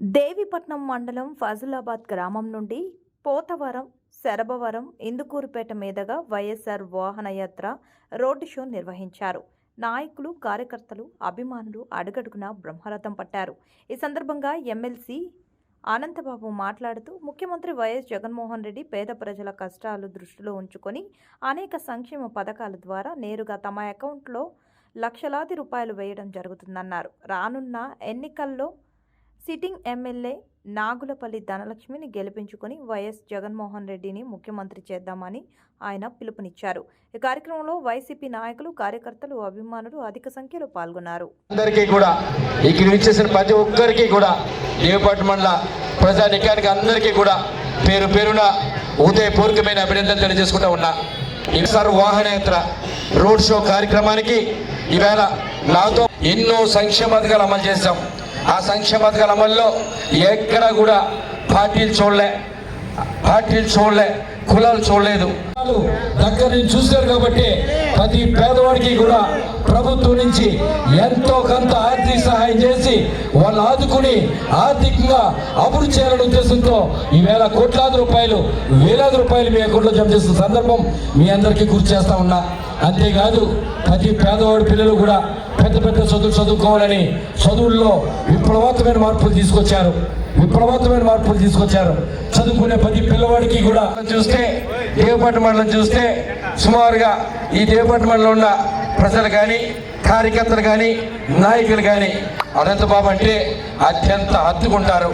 దేవిపట్నం మండలం ఫజులాబాద్ గ్రామం నుండి పోతవరం శరభవరం ఇందుకూరుపేట మీదుగా వైఎస్ఆర్ వాహనయాత్ర రోడ్డు షో నిర్వహించారు. నాయకులు కార్యకర్తలు అభిమానులు అడుగడుగున బ్రహ్మరథం పట్టారు. ఈ సందర్భంగా ఎమ్మెల్సీ అనంతబాబు మాట్లాడుతూ ముఖ్యమంత్రి వైఎస్ జగన్మోహన్ రెడ్డి పేద ప్రజల కష్టాలు దృష్టిలో ఉంచుకొని అనేక సంక్షేమ పథకాల ద్వారా నేరుగా తమ అకౌంట్లో లక్షలాది రూపాయలు వేయడం జరుగుతుందన్నారు. రానున్న ఎన్నికల్లో సిట్టింగ్ ఎమ్మెల్యే నాగులపల్లి ధనలక్ష్మిని గెలిపించుకొని వైఎస్ జగన్మోహన్ రెడ్డిని ముఖ్యమంత్రి చేద్దామని ఆయన పిలుపునిచ్చారు. ఈ కార్యక్రమంలో వైసీపీ నాయకులు కార్యకర్తలు అభిమానులు అధిక సంఖ్యలో పాల్గొన్నారు. అందరికీ కూడా ఇక్కడ ఇచ్చేసిన ప్రతి ఒక్కరికి కూడా దేవపాటి మండల ప్రజానికానికి అందరికీ కూడా పేరు పేరున ఉదయపూర్వకమైన అభినందనలు తెలియజేసుకుంటూ ఉన్నా. ఈసారి వాహనయాత్ర రోడ్ షో కార్యక్రమానికి ఈవేళ నాతో ఎన్నో సంక్షేమ పథకాలు అమలు చేశాం. ఆ సంక్షేమ పథకాల అమల్లో ఎక్కడ కూడా పార్టీలు చూడలే. పార్టీలు చూడలే కులాలు చూడలేదు. దగ్గర నుంచి చూశారు కాబట్టి ప్రతి పేదవాడికి కూడా ప్రభుత్వం నుంచి ఎంతో కొంత ఆర్థిక సహాయం చేసి వాళ్ళు ఆదుకుని ఆర్థికంగా అభివృద్ధి చేయాలనే ఉద్దేశంతో ఈవేళ కోట్లాది రూపాయలు వేలాది రూపాయలు మీ అకౌంట్లో జమ చేస్తున్న సందర్భం మీ అందరికీ గుర్తు చేస్తా ఉన్నా. అంతేకాదు ప్రతి పేదవాడి పిల్లలు కూడా పెద్ద పెద్ద చదువులు చదువుకోవాలని చదువుల్లో విప్లవాత్మైన మార్పులు తీసుకొచ్చారు. విప్లవాత్మైన మార్పులు తీసుకొచ్చారు. చదువుకునే ప్రతి పిల్లవాడికి కూడా చూస్తే దేవపట్ట మండలం చూస్తే సుమారుగా ఈ దేవపట్ట మండలం ఉన్న ప్రజలు కానీ కార్యకర్తలు కానీ నాయకులు కానీ అనంతబాబు అంటే అత్యంత హత్తుకుంటారు.